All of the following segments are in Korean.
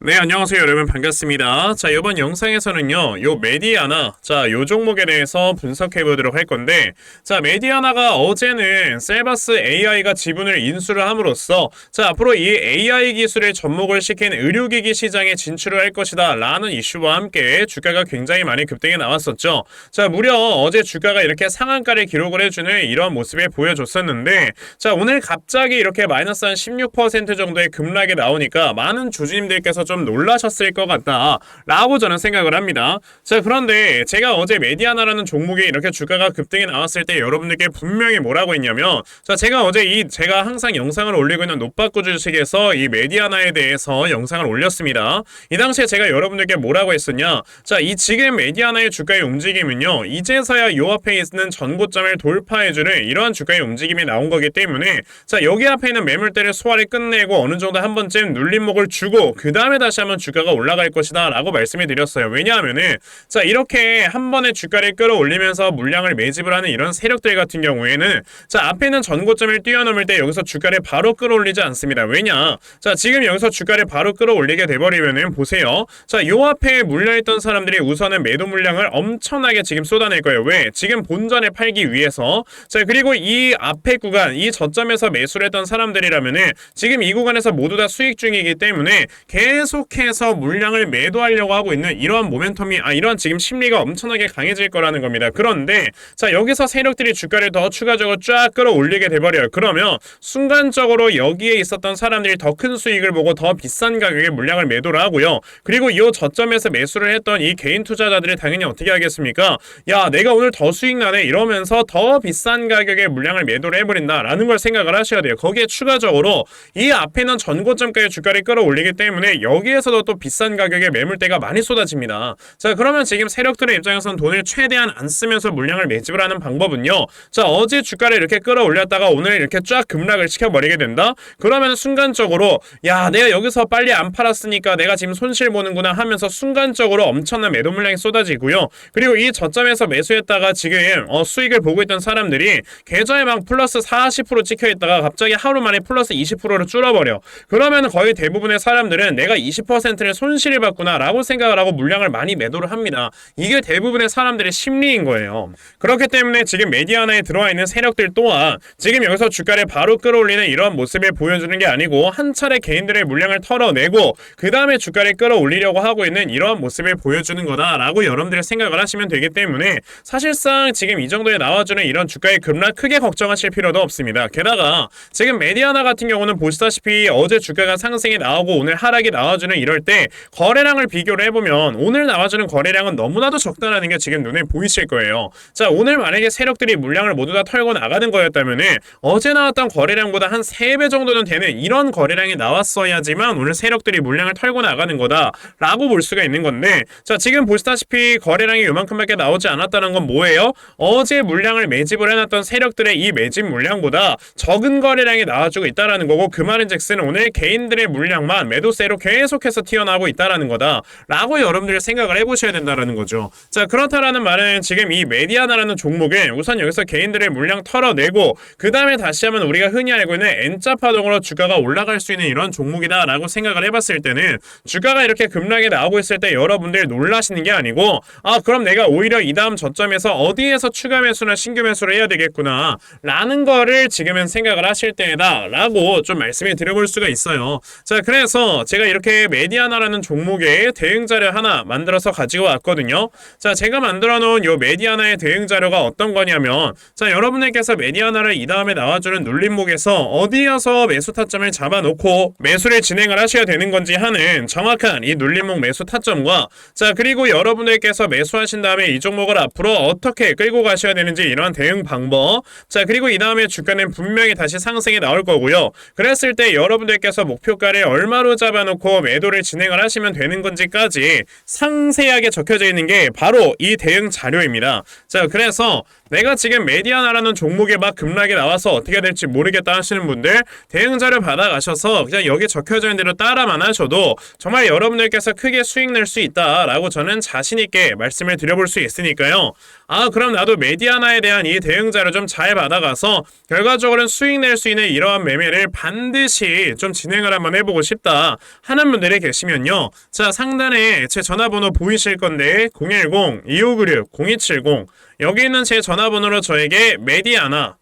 네, 안녕하세요, 여러분. 반갑습니다. 자, 이번 영상에서는요, 요 메디아나, 자, 요 종목에 대해서 분석해 보도록 할 건데, 자, 메디아나가 어제는 셀바스 AI가 지분을 인수를 함으로써, 자, 앞으로 이 AI 기술에 접목을 시킨 의료기기 시장에 진출을 할 것이다, 라는 이슈와 함께 주가가 굉장히 많이 급등해 나왔었죠. 자, 무려 어제 주가가 이렇게 상한가를 기록을 해주는 이런 모습을 보여줬었는데, 자, 오늘 갑자기 이렇게 마이너스 한 16% 정도의 급락이 나오니까 많은 주주님들께서 좀 놀라셨을 것 같다 라고 저는 생각을 합니다. 자 그런데 제가 어제 메디아나라는 종목이 이렇게 주가가 급등이 나왔을 때 여러분들께 분명히 뭐라고 했냐면 자 제가 어제 이 제가 항상 영상을 올리고 있는 노빠꾸 주식에서 이 메디아나에 대해서 영상을 올렸습니다. 이 당시에 제가 여러분들께 뭐라고 했었냐? 자 이 지금 메디아나의 주가의 움직임은요 이제서야 요 앞에 있는 전고점을 돌파해주는 이러한 주가의 움직임이 나온 거기 때문에 자 여기 앞에 있는 매물대를 소화를 끝내고 어느 정도 한 번쯤 눌림목을 주고 그 다음에 다시 한번 주가가 올라갈 것이다 라고 말씀을 드렸어요. 왜냐하면은 자 이렇게 한 번에 주가를 끌어올리면서 물량을 매집을 하는 이런 세력들 같은 경우에는 자 앞에 있는 전고점을 뛰어넘을 때 여기서 주가를 바로 끌어올리지 않습니다. 왜냐? 자 지금 여기서 주가를 바로 끌어올리게 돼버리면은 보세요. 자요 앞에 물려있던 사람들이 우선은 매도 물량을 엄청나게 지금 쏟아낼 거예요. 왜? 지금 본전에 팔기 위해서. 자 그리고 이 앞에 구간 이 저점에서 매수를 했던 사람들이라면은 지금 이 구간에서 모두 다 수익 중이기 때문에 계속 해서 물량을 매도하려고 하고 있는 이러한 모멘텀이 아 이러한 지금 심리가 엄청나게 강해질 거라는 겁니다. 그런데 자 여기서 세력들이 주가를 더 추가적으로 쫙 끌어올리게 돼버려요. 그러면 순간적으로 여기에 있었던 사람들이 더 큰 수익을 보고 더 비싼 가격에 물량을 매도를 하고요. 그리고 이 저점에서 매수를 했던 이 개인 투자자들이 당연히 어떻게 하겠습니까? 야 내가 오늘 더 수익 나네 이러면서 더 비싼 가격에 물량을 매도를 해버린다라는 걸 생각을 하셔야 돼요. 거기에 추가적으로 이 앞에는 전고점까지 주가를 끌어올리기 때문에 여 기에서도 또 비싼 가격에 매물대가 많이 쏟아집니다. 자 그러면 지금 세력들의 입장에서는 돈을 최대한 안 쓰면서 물량을 매집을 하는 방법은요. 자 어제 주가를 이렇게 끌어올렸다가 오늘 이렇게 쫙 급락을 시켜버리게 된다. 그러면 순간적으로 야 내가 여기서 빨리 안 팔았으니까 내가 지금 손실 보는구나 하면서 순간적으로 엄청난 매도 물량이 쏟아지고요. 그리고 이 저점에서 매수했다가 지금 어, 수익을 보고 있던 사람들이 계좌에 막 플러스 40% 찍혀 있다가 갑자기 하루 만에 플러스 20%로 줄어버려. 그러면 거의 대부분의 사람들은 내가 20%를 손실을 봤구나라고 생각을 하고 물량을 많이 매도를 합니다. 이게 대부분의 사람들의 심리인 거예요. 그렇기 때문에 지금 메디아나에 들어와 있는 세력들 또한 지금 여기서 주가를 바로 끌어올리는 이런 모습을 보여주는 게 아니고 한 차례 개인들의 물량을 털어내고 그 다음에 주가를 끌어올리려고 하고 있는 이런 모습을 보여주는 거다라고 여러분들이 생각을 하시면 되기 때문에 사실상 지금 이 정도에 나와주는 이런 주가의 급락 크게 걱정하실 필요도 없습니다. 게다가 지금 메디아나 같은 경우는 보시다시피 어제 주가가 상승이 나오고 오늘 하락이 나와주 는 이럴 때 거래량을 비교를 해보면 오늘 나와주는 거래량은 너무나도 적다라는 게 지금 눈에 보이실 거예요. 자 오늘 만약에 세력들이 물량을 모두 다 털고 나가는 거였다면 어제 나왔던 거래량보다 한 3배 정도는 되는 이런 거래량이 나왔어야지만 오늘 세력들이 물량을 털고 나가는 거다라고 볼 수가 있는 건데 자 지금 보시다시피 거래량이 요만큼밖에 나오지 않았다는 건 뭐예요? 어제 물량을 매집을 해놨던 세력들의 이 매집 물량보다 적은 거래량이 나와주고 있다라는 거고 그 말은즉슨 오늘 개인들의 물량만 매도세로 계속 해서 튀어나오고 있다라는 거다라고 여러분들이 생각을 해보셔야 된다라는 거죠. 자 그렇다라는 말은 지금 이 메디아나라는 종목은 우선 여기서 개인들의 물량 털어내고 그 다음에 다시 한번 우리가 흔히 알고 있는 N자 파동으로 주가가 올라갈 수 있는 이런 종목이다라고 생각을 해봤을 때는 주가가 이렇게 급락이 나오고 있을 때 여러분들 놀라시는 게 아니고 아 그럼 내가 오히려 이 다음 저점에서 어디에서 추가 매수나 신규 매수를 해야 되겠구나 라는 거를 지금은 생각을 하실 때다 라고 좀 말씀을 드려볼 수가 있어요 자 그래서 제가 이렇게 메디아나라는 종목의 대응 자료 하나 만들어서 가지고 왔거든요. 자 제가 만들어 놓은 요 메디아나의 대응 자료가 어떤 거냐면 자 여러분들께서 메디아나를 이 다음에 나와주는 눌림목에서 어디에서 매수 타점을 잡아놓고 매수를 진행을 하셔야 되는 건지 하는 정확한 이 눌림목 매수 타점과 자 그리고 여러분들께서 매수하신 다음에 이 종목을 앞으로 어떻게 끌고 가셔야 되는지 이러한 대응 방법 자 그리고 이 다음에 주가는 분명히 다시 상승이 나올 거고요. 그랬을 때 여러분들께서 목표가를 얼마로 잡아놓고 매도를 진행을 하시면 되는 건지까지 상세하게 적혀져 있는 게 바로 이 대응 자료입니다. 자 그래서 내가 지금 메디아나라는 종목에 막 급락이 나와서 어떻게 될지 모르겠다 하시는 분들 대응 자료 받아가셔서 그냥 여기 적혀져 있는 대로 따라만 하셔도 정말 여러분들께서 크게 수익 낼 수 있다라고 저는 자신 있게 말씀을 드려볼 수 있으니까요. 아 그럼 나도 메디아나에 대한 이 대응 자료 좀 잘 받아가서 결과적으로는 수익 낼 수 있는 이러한 매매를 반드시 좀 진행을 한번 해보고 싶다 하는 분들이 계시면요. 자 상단에 제 전화번호 보이실 건데 010-2596-0270 여기 있는 제 전화번호로 저에게 메디아나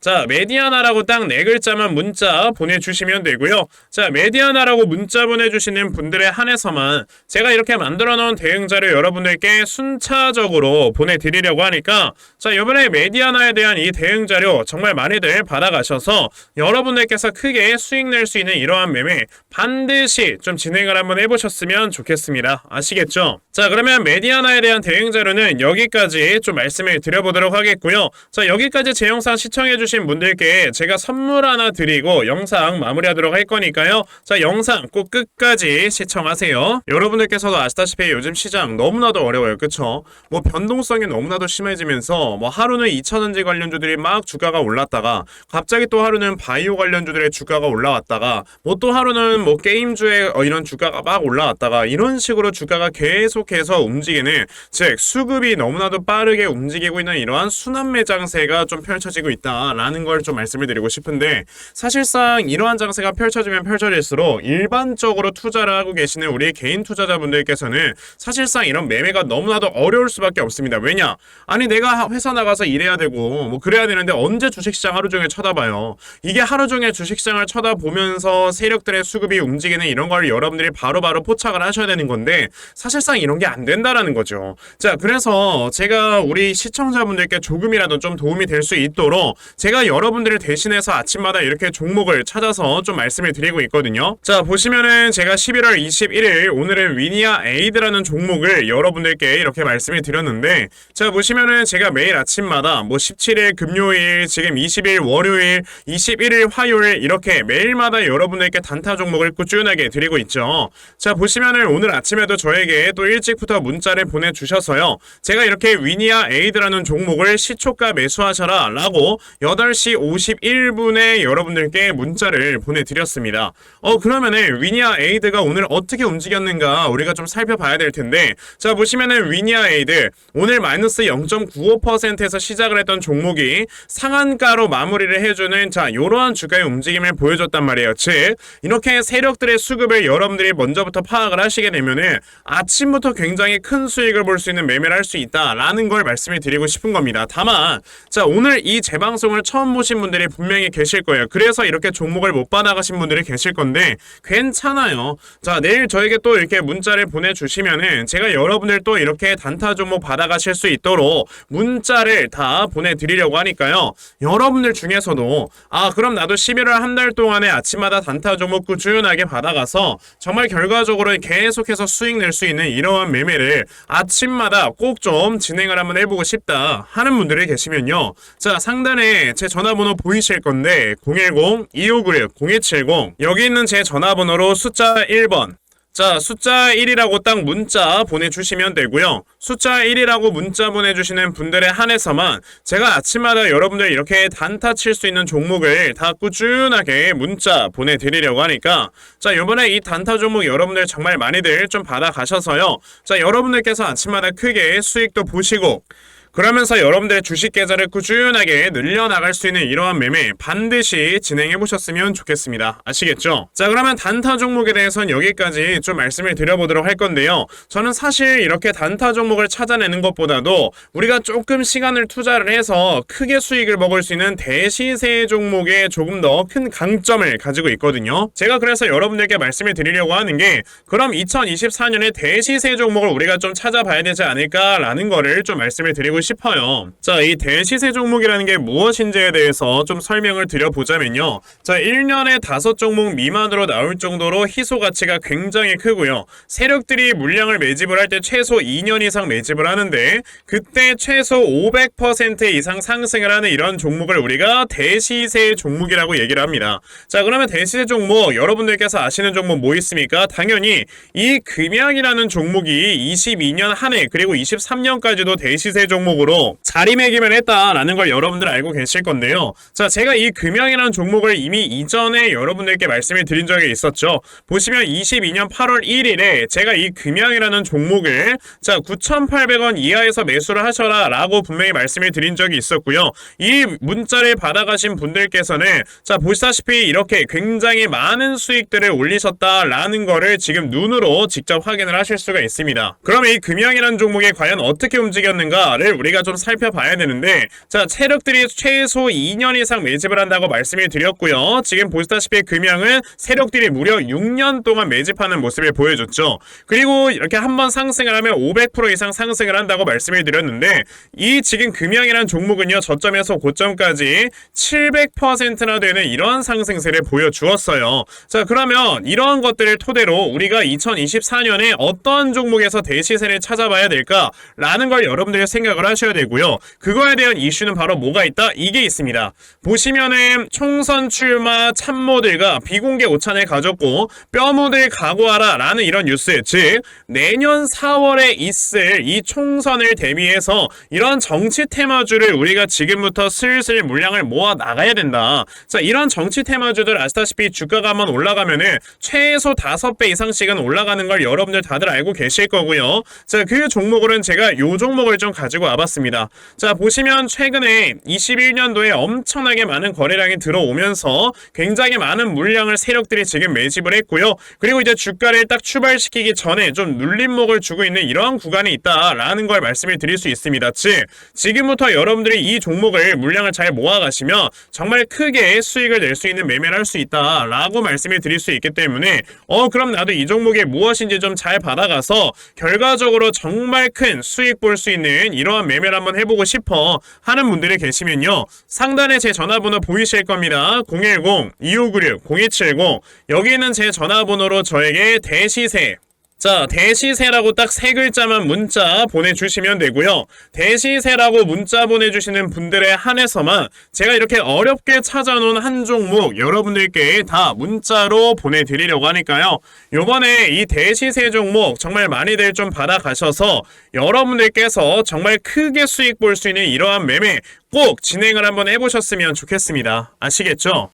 자, 메디아나라고 딱 네 글자만 문자 보내주시면 되고요. 자, 메디아나라고 문자 보내주시는 분들에 한해서만 제가 이렇게 만들어 놓은 대응자를 여러분들께 순차적으로 보내드리려고 하니까 자, 이번에 메디아나에 대한 이 대응자료 정말 많이들 받아가셔서 여러분들께서 크게 수익 낼 수 있는 이러한 매매 반드시 좀 진행을 한번 해보셨으면 좋겠습니다. 아시겠죠? 자, 그러면 메디아나에 대한 대응자료는 여기까지 좀 말씀을 드려보도록 하겠고요. 자, 여기까지 제 영상 시청 해주신 분들께 제가 선물 하나 드리고 영상 마무리하도록 할 거니까요. 자, 영상 꼭 끝까지 시청하세요. 여러분들께서도 아시다시피 요즘 시장 너무나도 어려워요. 그쵸? 뭐 변동성이 너무나도 심해지면서 뭐 하루는 2차전지 관련주들이 막 주가가 올랐다가 갑자기 또 하루는 바이오 관련주들의 주가가 올라왔다가 뭐 또 하루는 뭐 게임주의 어, 이런 주가가 막 올라왔다가 이런 식으로 주가가 계속해서 움직이는 즉 수급이 너무나도 빠르게 움직이고 있는 이러한 순환 매 장세가 좀 펼쳐지고 있다 라는 걸 좀 말씀을 드리고 싶은데 사실상 이러한 장세가 펼쳐지면 펼쳐질수록 일반적으로 투자를 하고 계시는 우리 개인 투자자분들께서는 사실상 이런 매매가 너무나도 어려울 수밖에 없습니다. 왜냐? 아니 내가 회사 나가서 일해야 되고 뭐 그래야 되는데 언제 주식시장 하루 종일 쳐다봐요. 이게 하루 종일 주식시장을 쳐다보면서 세력들의 수급이 움직이는 이런 걸 여러분들이 바로바로 포착을 하셔야 되는 건데 사실상 이런 게 안 된다라는 거죠. 자, 그래서 제가 우리 시청자분들께 조금이라도 좀 도움이 될 수 있도록 제가 여러분들을 대신해서 아침마다 이렇게 종목을 찾아서 좀 말씀을 드리고 있거든요. 자, 보시면은 제가 11월 21일 오늘은 위니아 에이드라는 종목을 여러분들께 이렇게 말씀을 드렸는데 자, 보시면은 제가 매일 아침마다 뭐 17일 금요일, 지금 20일 월요일, 21일 화요일 이렇게 매일마다 여러분들께 단타 종목을 꾸준하게 드리고 있죠. 자, 보시면은 오늘 아침에도 저에게 또 일찍부터 문자를 보내주셔서요. 제가 이렇게 위니아 에이드라는 종목을 시초가 매수하셔라 라고 8시 51분에 여러분들께 문자를 보내드렸습니다. 어, 그러면은 위니아 에이드가 오늘 어떻게 움직였는가 우리가 좀 살펴봐야 될 텐데 자, 보시면은 위니아 에이드 오늘 마이너스 0.95%에서 시작을 했던 종목이 상한가로 마무리를 해주는 자, 이러한 주가의 움직임을 보여줬단 말이에요. 즉, 이렇게 세력들의 수급을 여러분들이 먼저부터 파악을 하시게 되면은 아침부터 굉장히 큰 수익을 볼 수 있는 매매를 할 수 있다라는 걸 말씀을 드리고 싶은 겁니다. 다만, 자, 오늘 이 재방송을 처음 보신 분들이 분명히 계실 거예요. 그래서 이렇게 종목을 못 받아가신 분들이 계실 건데, 괜찮아요. 자, 내일 저에게 또 이렇게 문자를 보내주시면은 제가 여러분들 또 이렇게 단타 종목 받아가실 수 있도록 문자를 다 보내드리려고 하니까요. 여러분들 중에서도, 아, 그럼 나도 11월 한 달 동안에 아침마다 단타 종목 꾸준하게 받아가서 정말 결과적으로 계속해서 수익 낼 수 있는 이러한 매매를 아침마다 꼭 좀 진행을 한번 해보고 싶다 하는 분들이 계시면요. 자, 상단에 제 전화번호 보이실 건데 010-2596-0270 여기 있는 제 전화번호로 숫자 1번 자, 숫자 1이라고 딱 문자 보내주시면 되고요. 숫자 1이라고 문자 보내주시는 분들에 한해서만 제가 아침마다 여러분들 이렇게 단타 칠 수 있는 종목을 다 꾸준하게 문자 보내드리려고 하니까 자, 요번에 이 단타 종목 여러분들 정말 많이들 좀 받아가셔서요. 자, 여러분들께서 아침마다 크게 수익도 보시고 그러면서 여러분들의 주식 계좌를 꾸준하게 늘려나갈 수 있는 이러한 매매 반드시 진행해 보셨으면 좋겠습니다. 아시겠죠? 자, 그러면 단타 종목에 대해서는 여기까지 좀 말씀을 드려보도록 할 건데요. 저는 사실 이렇게 단타 종목을 찾아내는 것보다도 우리가 조금 시간을 투자를 해서 크게 수익을 먹을 수 있는 대시세 종목에 조금 더 큰 강점을 가지고 있거든요. 제가 그래서 여러분들께 말씀을 드리려고 하는 게 그럼 2024년에 대시세 종목을 우리가 좀 찾아봐야 되지 않을까라는 거를 좀 말씀을 드리고 싶어요. 자, 이 대시세 종목이라는 게 무엇인지에 대해서 좀 설명을 드려보자면요. 자, 1년에 다섯 종목 미만으로 나올 정도로 희소 가치가 굉장히 크고요. 세력들이 물량을 매집을 할 때 최소 2년 이상 매집을 하는데 그때 최소 500% 이상 상승을 하는 이런 종목을 우리가 대시세 종목이라고 얘기를 합니다. 자, 그러면 대시세 종목 여러분들께서 아시는 종목 뭐 있습니까? 당연히 이 금양이라는 종목이 22년 한 해 그리고 23년까지도 대시세 종목 종목으로 자리매김을 했다라는 걸 여러분들 알고 계실 건데요. 자, 제가 이 금양이라는 종목을 이미 이전에 여러분들께 말씀을 드린 적이 있었죠. 보시면 22년 8월 1일에 제가 이 금양이라는 종목을 자, 9,800원 이하에서 매수를 하셔라 라고 분명히 말씀을 드린 적이 있었고요. 이 문자를 받아가신 분들께서는 자, 보시다시피 이렇게 굉장히 많은 수익들을 올리셨다라는 거를 지금 눈으로 직접 확인을 하실 수가 있습니다. 그러면 이 금양이라는 종목이 과연 어떻게 움직였는가를 우리가 좀 살펴봐야 되는데 자, 세력들이 최소 2년 이상 매집을 한다고 말씀을 드렸고요. 지금 보시다시피 금양은 세력들이 무려 6년 동안 매집하는 모습을 보여줬죠. 그리고 이렇게 한번 상승을 하면 500% 이상 상승을 한다고 말씀을 드렸는데 이 지금 금양이라는 종목은요. 저점에서 고점까지 700%나 되는 이런 상승세를 보여주었어요. 자, 그러면 이러한 것들을 토대로 우리가 2024년에 어떤 종목에서 대시세를 찾아봐야 될까라는 걸 여러분들이 생각을 하셔야 되고요. 그거에 대한 이슈는 바로 뭐가 있다? 이게 있습니다. 보시면은 총선 출마 참모들과 비공개 오찬을 가졌고 뼈무들 각오하라 라는 이런 뉴스 즉 내년 4월에 있을 이 총선을 대비해서 이런 정치 테마주를 우리가 지금부터 슬슬 물량을 모아 나가야 된다. 자 이런 정치 테마주들 아시다시피 주가가 한번 올라가면은 최소 5배 이상씩은 올라가는 걸 여러분들 다들 알고 계실 거고요. 자 그 종목으로는 제가 요 종목을 좀 가지고 와봤습니다. 자 보시면 최근에 21년도에 엄청나게 많은 거래량이 들어오면서 굉장히 많은 물량을 세력들이 지금 매집을 했고요. 그리고 이제 주가를 딱 출발시키기 전에 좀 눌림목을 주고 있는 이러한 구간이 있다라는 걸 말씀을 드릴 수 있습니다. 즉 지금부터 여러분들이 이 종목을 물량을 잘 모아가시면 정말 크게 수익을 낼 수 있는 매매를 할 수 있다라고 말씀을 드릴 수 있기 때문에 어 그럼 나도 이 종목이 무엇인지 좀 잘 받아가서 결과적으로 정말 큰 수익 볼 수 있는 이러한 매매를 한번 해보고 싶어 하는 분들이 계시면요. 상단에 제 전화번호 보이실 겁니다. 010-2596-0270 여기는 제 전화번호로 저에게 대시세 자, 대시세라고 딱 세 글자만 문자 보내주시면 되고요. 대시세라고 문자 보내주시는 분들에 한해서만 제가 이렇게 어렵게 찾아놓은 한 종목 여러분들께 다 문자로 보내드리려고 하니까요. 요번에 이 대시세 종목 정말 많이들 좀 받아가셔서 여러분들께서 정말 크게 수익 볼 수 있는 이러한 매매 꼭 진행을 한번 해보셨으면 좋겠습니다. 아시겠죠?